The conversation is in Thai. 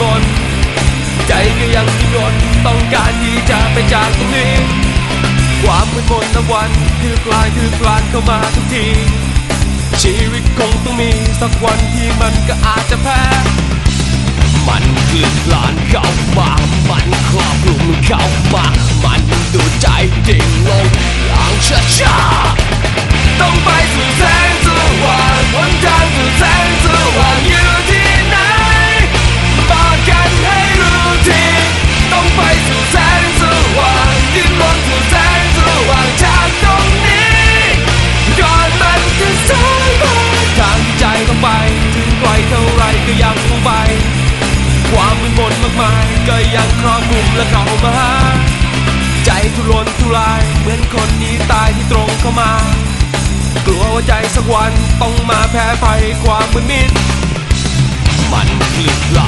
มนใจก็ยังดิ้นรนต้องการที่จะไปจากตรงนี้ ความมืดมนตะวันคือกลายคือกลานเข้ามาทุกที ชีวิตคงต้องมีสักวันที่มันก็อาจจะแพ้ มันคือกลานเข้ามา มันครอบคลุมเข้ามามัน ก็ยังคงไป ความมืดมนมากมายก็ยังครอบคลุมและเข้ามา ใจทุรนทุรายเหมือนคนนี้ตายที่ตรงเข้ามา กลัวว่าใจสักวันต้องมาแพ้ภัยความมืดมิดมันคลืบลานลา